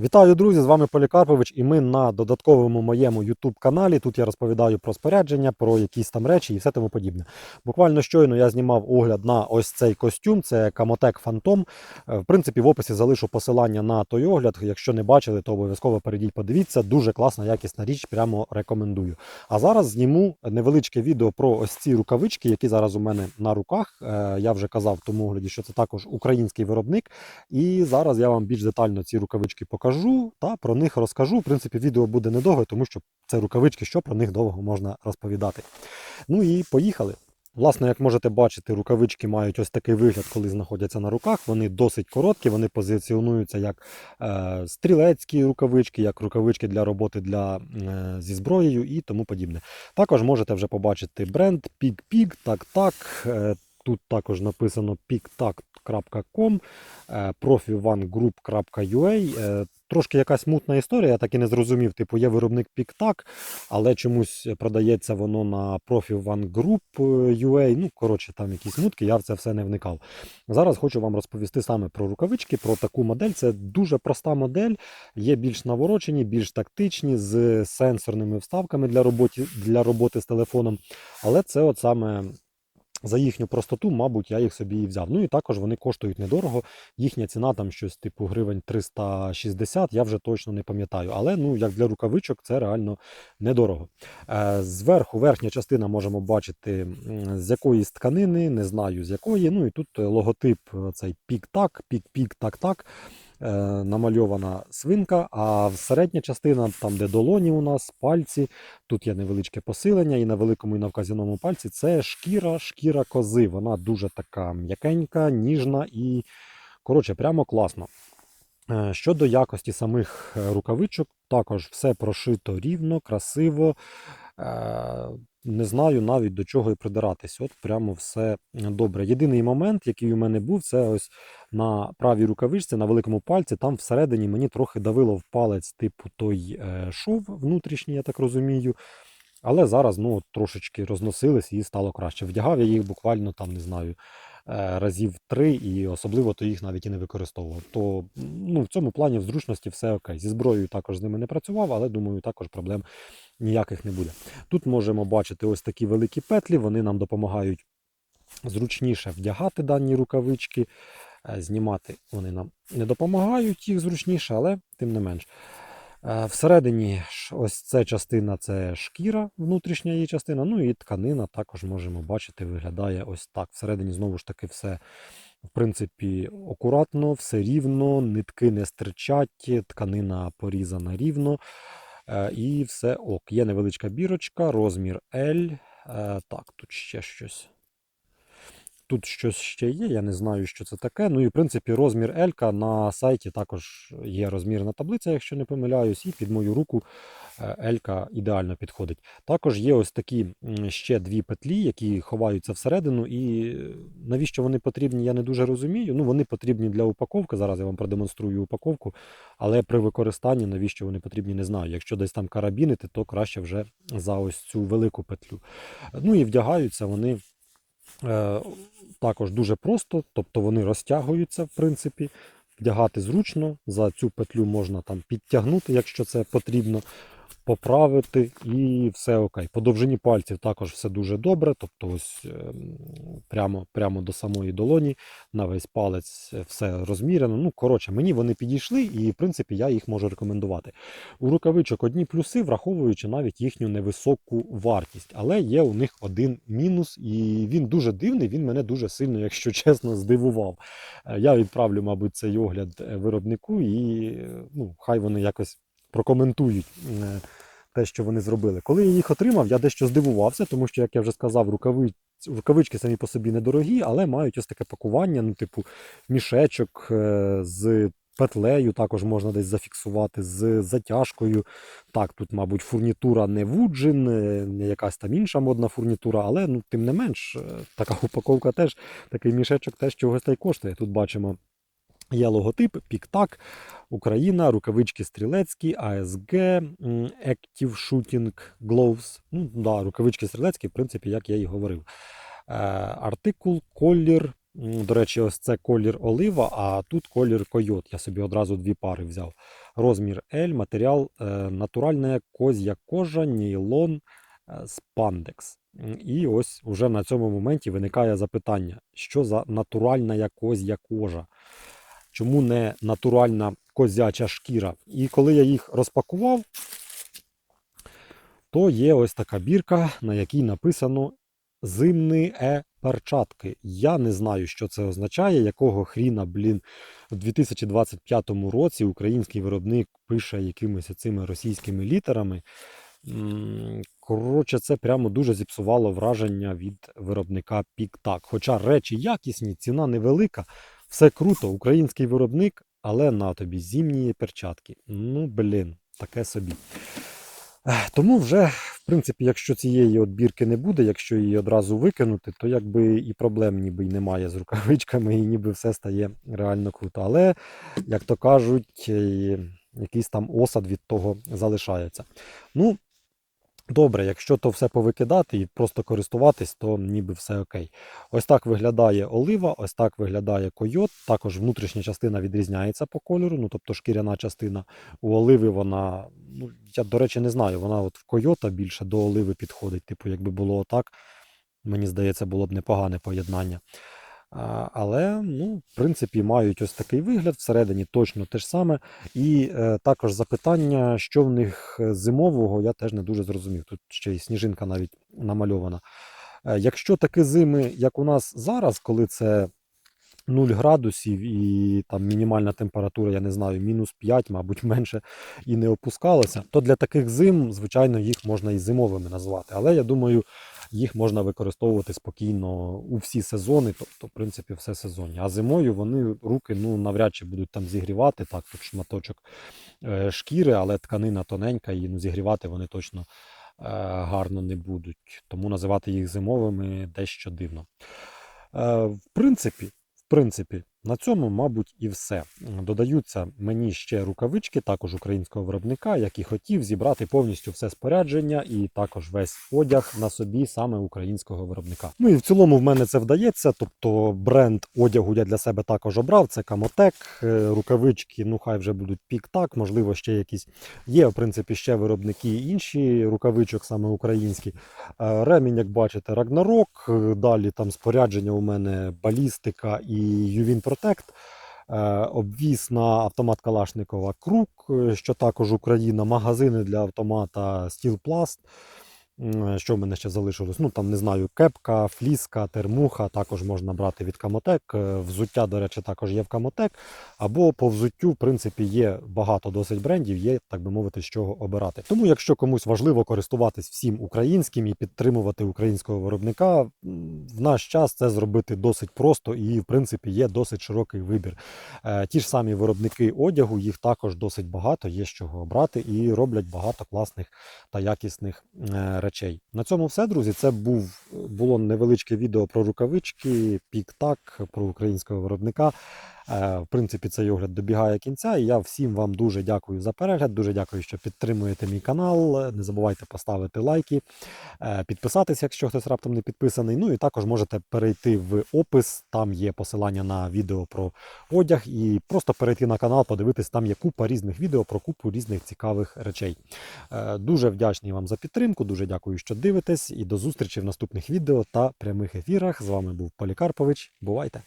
Вітаю, друзі! З вами Полікарпович, і ми на додатковому моєму YouTube каналі. Тут я розповідаю про спорядження, про якісь там речі і все тому подібне. Буквально щойно я знімав огляд на ось цей костюм. Це Камотек Phantom. Е, В принципі, в описі залишу посилання на той огляд. Якщо не бачили, то обов'язково перейдіть, подивіться. Дуже класна, якісна річ, прямо рекомендую. А зараз зніму невеличке відео про ось ці рукавички, які зараз у мене на руках. Е, Я вже казав в тому огляді, що це також український виробник. І зараз я вам більш детально ці рукавички покажу та про них розкажу. В принципі, відео буде недовго, тому що це рукавички, що про них довго можна розповідати. Ну і поїхали. Власне, як можете бачити, рукавички мають ось такий вигляд, коли знаходяться на руках. Вони досить короткі, вони позиціонуються як е, стрілецькі рукавички, як рукавички для роботи для, е, зі зброєю і тому подібне. Також можете вже побачити бренд PigPig, так так. Е, тут також написано pigtag.com, е, profi1group.ua. Е, Трошки якась мутна історія, я так і не зрозумів. Типу, є виробник PicTag, але чомусь продається воно на Profi One Group UA. Ну, коротше, там якісь мутки, я в це все не вникав. Зараз хочу вам розповісти саме про рукавички, про таку модель. Це дуже проста модель, є більш наворочені, більш тактичні, з сенсорними вставками для роботи, для роботи з телефоном. Але це от саме. За їхню простоту, мабуть, я їх собі і взяв. Ну і також вони коштують недорого. Їхня ціна там щось типу гривень 360, я вже точно не пам'ятаю. Але ну як для рукавичок це реально недорого. Е, Зверху верхня частина можемо бачити з якоїсь тканини, не знаю з якої. Ну і тут логотип е, цей пік-так, пік-пік, так-так. Е, Намальована свинка, а середня частина, там де долоні у нас, пальці, Тут є невеличке посилення, і на великому, і на вказівному пальці це шкіра, шкіра кози. Вона дуже така м'якенька, ніжна і, коротше, прямо класно. Е, Щодо якості самих е, рукавичок, також все прошито рівно, красиво. Е, Не знаю навіть до чого і придиратись. От прямо все добре. Єдиний момент, який у мене був, це ось на правій рукавичці, на великому пальці, там всередині мені трохи давило в палець, типу той е, шов внутрішній, я так розумію. Але зараз ну, трошечки розносились і стало краще. Вдягав я їх буквально там, не знаю, е, разів три, і особливо то їх навіть і не використовував. То ну, в цьому плані в зручності все окей. Зі зброєю також з ними не працював, але думаю, також проблем ніяких не буде. Тут можемо бачити ось такі великі петлі, вони нам допомагають зручніше вдягати дані рукавички. Е, Знімати вони нам не допомагають їх зручніше, але тим не менш. Е, Всередині ось ця частина це шкіра, внутрішня її частина. Ну і тканина також можемо бачити, виглядає ось так. Всередині знову ж таки все. В принципі, акуратно, все рівно, нитки не стирчать, тканина порізана рівно. Е, І все ок. Є невеличка бірочка, розмір L. Е, Так, тут ще щось. Тут щось ще є, я не знаю, що це таке. Ну і в принципі розмір L на сайті також є розмірна таблиця, якщо не помиляюсь, і під мою руку L ідеально підходить. Також є ось такі ще дві петлі, які ховаються всередину. І е, навіщо вони потрібні, я не дуже розумію. Ну, вони потрібні для упаковки. Зараз я вам продемонструю упаковку, але при використанні навіщо вони потрібні, не знаю. Якщо десь там карабінити, то краще вже за ось цю велику петлю. Ну і вдягаються вони. Е, також дуже просто, тобто вони розтягуються, в принципі, вдягати зручно. За цю петлю можна там підтягнути, якщо це потрібно, поправити, і все окей. По довжині пальців також все дуже добре. Тобто, ось ем, прямо, прямо до самої долоні, на весь палець все розміряно. Ну, коротше, мені вони підійшли, і в принципі я їх можу рекомендувати. У рукавичок одні плюси, враховуючи навіть їхню невисоку вартість. Але є у них один мінус, і він дуже дивний. Він мене дуже сильно, якщо чесно, здивував. Е, Я відправлю, мабуть, цей огляд е, виробнику, і е, ну, хай вони якось прокоментують. Те, що вони зробили. Коли я їх отримав, я дещо здивувався, тому що, як я вже сказав, рукави... рукавички самі по собі недорогі, але мають ось таке пакування, ну, типу, мішечок е, з петлею, також можна десь зафіксувати, з затяжкою. Так, тут, мабуть, фурнітура не вуджин, е, не якась там інша модна фурнітура, але ну, тим не менш, е, така упаковка теж, такий мішечок теж чогось та й коштує. Тут бачимо. Є логотип, піктак, Україна, рукавички стрілецькі, АСГ, Active Shooting Gloves. Ну, да, рукавички стрілецькі, в принципі, як я і говорив. Е, Артикул, колір, До речі, ось це колір олива, а тут колір койот. Я собі одразу дві пари взяв. Розмір L, матеріал е, натуральна козя кожа, нейлон, е, спандекс. І ось уже на цьому моменті виникає запитання: що за натуральна козя кожа? Чому не натуральна козяча шкіра? І коли я їх розпакував, то є ось така бірка, на якій написано зимні е перчатки. Я не знаю, що це означає, якого хріна, блін, у 2025 році український виробник пише якимись цими російськими літерами. Коротше, це прямо дуже зіпсувало враження від виробника PicTac. Хоча речі якісні, ціна невелика, все круто, український виробник, але на тобі зимні перчатки. Ну, блін, таке собі. Тому вже, в принципі, якщо цієї от бірки не буде, якщо її одразу викинути, то якби і проблем ніби й немає з рукавичками, і ніби все стає реально круто. Але, як то кажуть, е, якийсь там осад від того залишається. Ну, добре, якщо то все повикидати і просто користуватись, то ніби все окей. Ось так виглядає олива, ось так виглядає койот. Також внутрішня частина відрізняється по кольору, ну тобто шкіряна частина. У оливи вона, ну я до речі, не знаю, вона от в койота більше до оливи підходить. Типу, якби було отак, мені здається, було б непогане поєднання. Але, ну, в принципі, мають ось такий вигляд, всередині точно те ж саме. І е, також запитання, що в них е, зимового, я теж не дуже зрозумів. Тут ще й сніжинка навіть намальована. Е, якщо такі зими, як у нас зараз, коли це 0 градусів і там мінімальна температура, я не знаю, мінус 5, мабуть, менше і не опускалося, то для таких зим, звичайно, їх можна і зимовими назвати. Але я думаю, їх можна використовувати спокійно у всі сезони, тобто, в принципі, все сезонні. А зимою вони руки ну, навряд чи будуть там зігрівати. Так, тут шматочок е, шкіри, але тканина тоненька, і ну, зігрівати вони точно е, гарно не будуть. Тому називати їх зимовими дещо дивно. Е, в принципі, в принципі, на цьому, мабуть, і все. Додаються мені ще рукавички, також українського виробника, який хотів зібрати повністю все спорядження і також весь одяг на собі саме українського виробника. Ну і в цілому в мене це вдається. Тобто бренд одягу я для себе також обрав. Це Камотек, е, рукавички, ну хай вже будуть пік-так, можливо, ще якісь є. В принципі, ще виробники інші рукавичок, саме українські. Е, Ремінь, як бачите, Рагнарок. Е, Далі там спорядження у мене балістика і Ювін Protect. Е, Обвіз на автомат Калашникова Крук, е, що також Україна, магазини для автомата Стілпласт. М, Що в мене ще залишилось? Ну там не знаю, кепка, фліска, термуха також можна брати від Камотек. Е, Взуття, до речі, також є в Камотек. Або по взуттю, в принципі, є багато досить брендів, є, так би мовити, з чого обирати. Тому, якщо комусь важливо користуватись всім українським і підтримувати українського виробника, в наш час це зробити досить просто і, в принципі, є досить широкий вибір. Е, Ті ж самі виробники одягу, їх також досить багато, є з чого обрати і роблять багато класних та якісних е, речей. На цьому все, друзі. Це був було невеличке відео про рукавички, пік-так, про українського виробника. Е, В принципі, цей огляд добігає кінця. І я всім вам дуже дякую за перегляд. Дуже дякую, що підтримуєте мій канал. Не забувайте поставити лайки, е, підписатися, якщо хтось раптом не підписаний. Ну і також можете перейти в опис. Там є посилання на відео про одяг, і просто перейти на канал, подивитись, там є купа різних відео про купу різних цікавих речей. Е, Дуже вдячний вам за підтримку. Дуже дякую, що дивитесь. І до зустрічі в наступних відео та прямих ефірах. З вами був Полікарпович. Бувайте!